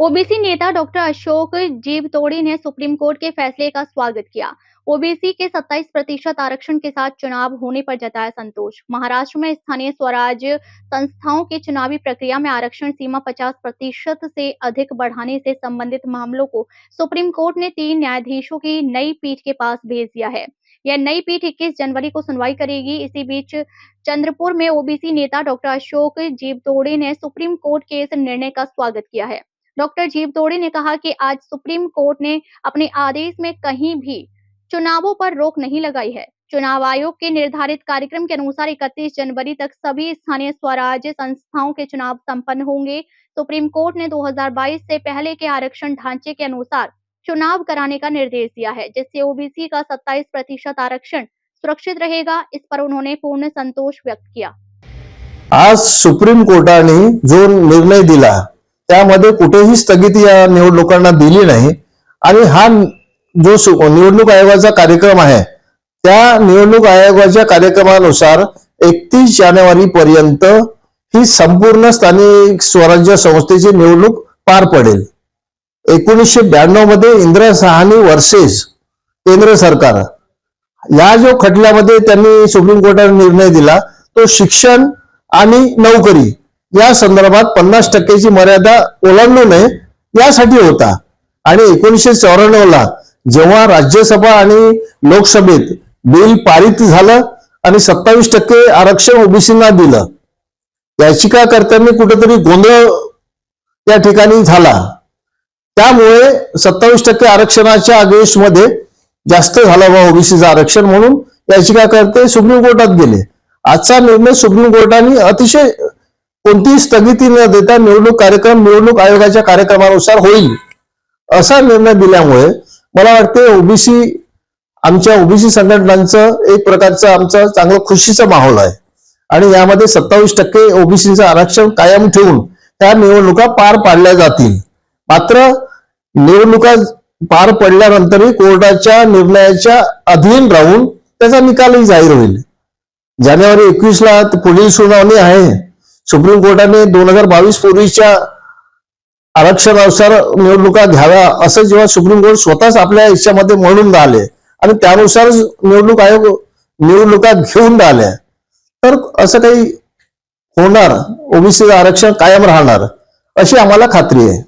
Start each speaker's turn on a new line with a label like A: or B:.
A: OBC नेता doctor Ashok जीवतोड़ी ने supreme court के फैसले का स्वागत किया। ओबीसी के 27 प्रतिशत आरक्षण के साथ चुनाव होने पर जताया संतोष। महाराष्ट्र में स्थानीय स्वराज संस्थाओं के चुनावी प्रक्रिया में आरक्षण सीमा 50 प्रतिशत से अधिक बढ़ाने से संबंधित मामलों को सुप्रीम कोर्ट ने तीन न्यायाधीशों की नई पीठ के पास भेज दिया है। यह नई पीठ 21 जनवरी को सुनवाई करेगी। इसी बीच चंद्रपुर में ओबीसी नेता डॉक्टर अशोक जीवतोड़े ने सुप्रीम कोर्ट के इस निर्णय का स्वागत किया है। डॉक्टर जीव जीवतोड़े ने कहा कि आज सुप्रीम कोर्ट ने अपने आदेश में कहीं भी चुनावों पर रोक नहीं लगाई है। चुनाव आयोग के निर्धारित कार्यक्रम के अनुसार 31 जनवरी तक सभी स्थानीय स्वराज संस्थाओं के चुनाव संपन्न होंगे। सुप्रीम कोर्ट ने 2022 से पहले के आरक्षण ढांचे के अनुसार चुनाव कराने का निर्देश दिया है, जिससे ओबीसी का 27 प्रतिशत आरक्षण सुरक्षित रहेगा। इस पर उन्होंने पूर्ण संतोष व्यक्त किया।
B: आज सुप्रीम कोर्टाने जो निर्णय दिला त्यामध्ये कुठेही स्थगिती या निवडणुकांना दिली नाही. आणि हा जो सु- निवडणूक आयोगाचा कार्यक्रम आहे त्या निवडणूक आयोगाच्या कार्यक्रमानुसार एकतीस जानेवारी पर्यंत ही संपूर्ण स्थानिक स्वराज्य संस्थेची निवडणूक पार पडेल. एकोणीसशे ब्याण्णवमध्ये इंदिरा सहानी वर्सेस केंद्र सरकार. या जो खटल्यामध्ये त्यांनी सुप्रीम कोर्टाने निर्णय दिला तो शिक्षण आणि नोकरी या संदर्भात पन्नास टक्क्याची मर्यादा ओलांडू नये यासाठी होता. आणि एकोणीसशे चौऱ्याण्णव ला जेव्हा राज्यसभा आणि लोकसभेत बिल पारित झालं आणि सत्तावीस टक्के आरक्षण ओबीसींना दिलं याचिकाकर्त्यांनी कुठेतरी गोंधळ त्या ठिकाणी झाला. त्यामुळे सत्तावीस टक्के आरक्षणाच्या अगेन्स्टमध्ये जास्त झाला बा ओबीसीचं आरक्षण म्हणून. याचिकाकर्ते सुप्रीम कोर्टात गेले. आजचा निर्णय सुप्रीम कोर्टाने अतिशय कोणतीही स्थगिती न देता निवडणूक कार्यक्रम निवडणूक आयोगाच्या कार्यक्रमानुसार होईल असा निर्णय दिल्यामुळे मला वाटते ओबीसी आमच्या ओबीसी संघटनांचं एक प्रकारचं आमचं चांगलं खुशीचं माहोल आहे. आणि यामध्ये सत्तावीस टक्के ओबीसीचं आरक्षण कायम ठेवून त्या निवडणुका पार पाडल्या जातील. मात्र निवडणुका पार पडल्यानंतरही कोर्टाच्या निर्णयाच्या अधीन राहून त्याचा निकालही जाहीर होईल. जानेवारी एकवीसला पुढील सुनावणी आहे. सुप्रीम कोर्टाने दोन हजार बावीस पूर्वीच्या आरक्षणानुसार निवडणुका घ्याव्या असं जेव्हा सुप्रीम कोर्ट स्वतःच आपल्या याच्यामध्ये म्हणून राहिले आणि त्यानुसार निवडणूक आयोग निवडणुका घेऊन राहिल्या तर असं काही होणार? ओबीसी आरक्षण कायम राहणार अशी आम्हाला खात्री आहे.